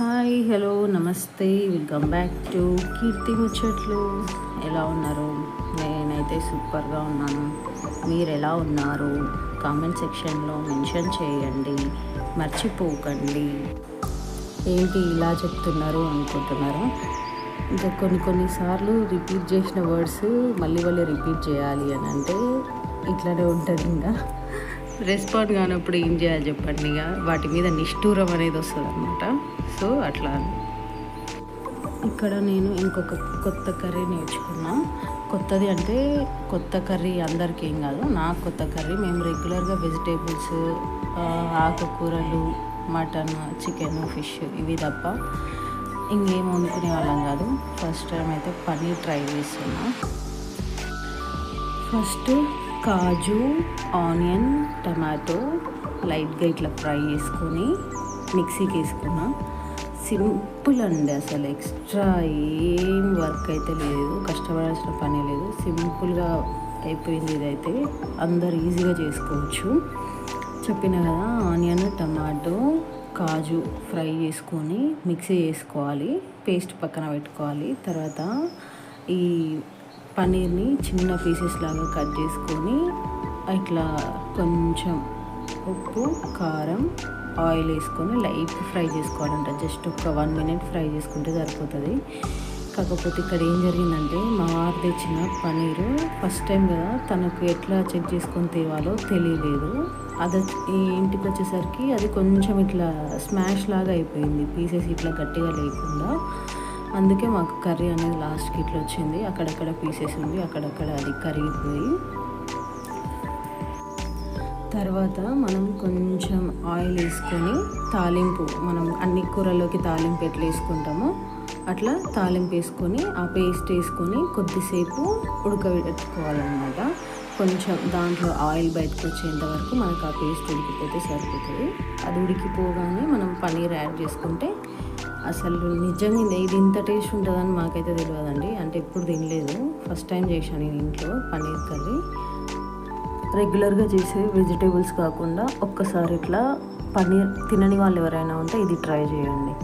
Hi hello నమస్తే. Welcome back to Keerthi ముచ్చట్లు. ఎలా ఉన్నారు? నేనైతే సూపర్గా ఉన్నాను. మీరు ఎలా ఉన్నారు కామెంట్ సెక్షన్లో మెన్షన్ చేయండి. మర్చిపోకండి. ఏంటి ఇలా చెప్తున్నారు అనుకుంటున్నారు? ఇంకా కొన్ని కొన్నిసార్లు రిపీట్ చేసిన వర్డ్స్ మళ్ళీ మళ్ళీ రిపీట్ చేయాలి అని అంటే ఇట్లానే ఉంటుంది ఇంకా. రెస్పాండ్ కానప్పుడు ఏం చేయాలి చెప్పండి ఇక? వాటి మీద నిష్ఠూరం అనేది వస్తుంది అనమాట సో అట్లా. ఇక్కడ నేను ఇంకొక కొత్త కర్రీ నేర్చుకున్నా. కొత్తది అంటే కొత్త కర్రీ అందరికీ ఏం కాదు. నాకు కొత్త కర్రీ మేము రెగ్యులర్గా వెజిటేబుల్స్ ఆకుకూరలు మటన్ చికెన్ ఫిష్ ఇవి తప్ప ఇంకేం వండుకునే వాళ్ళం కాదు. ఫస్ట్ టైం అయితే పన్నీర్ ట్రై చేస్తున్నా. ఫస్ట్ కాజు ఆనియన్ టమాటో లైట్గా ఇట్లా ఫ్రై చేసుకొని మిక్సీకి వేసుకున్నా. సింపుల్ అండి అసలు ఎక్స్ట్రా ఏం వర్క్ అయితే లేదు కష్టపడాల్సిన పని లేదు. సింపుల్గా అయిపోయింది ఇదైతే. అందరు ఈజీగా చేసుకోవచ్చు. చెప్పిన కదా ఆనియన్ టమాటో కాజు ఫ్రై చేసుకొని మిక్సీ చేసుకోవాలి. పేస్ట్ పక్కన పెట్టుకోవాలి. తర్వాత ఈ పన్నీర్ని చిన్న పీసెస్ లాగా కట్ చేసుకొని ఇట్లా కొంచెం ఉప్పు కారం ఆయిల్ వేసుకొని లైట్ ఫ్రై చేసుకోవాలంట. జస్ట్ ఒక వన్ మినిట్ ఫ్రై చేసుకుంటే సరిపోతుంది. కాకపోతే ఇక్కడ ఏం జరిగిందంటే మా వారు తెచ్చిన పనీరు ఫస్ట్ టైం కదా తనకు ఎట్లా చెక్ చేసుకొని తేవాలో తెలియలేదు. అది ఈ ఇంటికి వచ్చేసరికి అది కొంచెం ఇట్లా స్మాష్ లాగా అయిపోయింది. పీసెస్ ఇట్లా గట్టిగా లేకుండా. అందుకే మాకు కర్రీ అనేది లాస్ట్కి ఇట్లా వచ్చింది. అక్కడక్కడ పీసెస్ ఉంది. అక్కడక్కడ అది కరిగిపోయి తర్వాత మనం కొంచెం ఆయిల్ వేసుకొని తాలింపు మనం అన్ని కూరల్లోకి తాలింపు ఎట్లా వేసుకుంటామో అట్లా తాలింపు వేసుకొని ఆ పేస్ట్ వేసుకొని కొద్దిసేపు ఉడకబెట్టుకోవాలన్నమాట. కొంచెం దాంట్లో ఆయిల్ బయటకు వచ్చేంత వరకు మనకు ఆ పేస్ట్ ఉడికిపోతే సరిపోతుంది. అది ఉడికిపోగానే మనం పన్నీర్ యాడ్ చేసుకుంటే అసలు నిజంగా ఇది ఇంత టేస్ట్ ఉంటుందని మాకైతే తెలియదండి. అంటే ఎప్పుడు తినలేదు. ఫస్ట్ టైం చేశాను నేను ఇంట్లో పన్నీర్ కర్రీ. రెగ్యులర్గా చేసే వెజిటేబుల్స్ కాకుండా ఒక్కసారి ఇట్లా పన్నీర్ తినని వాళ్ళు ఎవరైనా ఉంటే ఇది ట్రై చేయండి.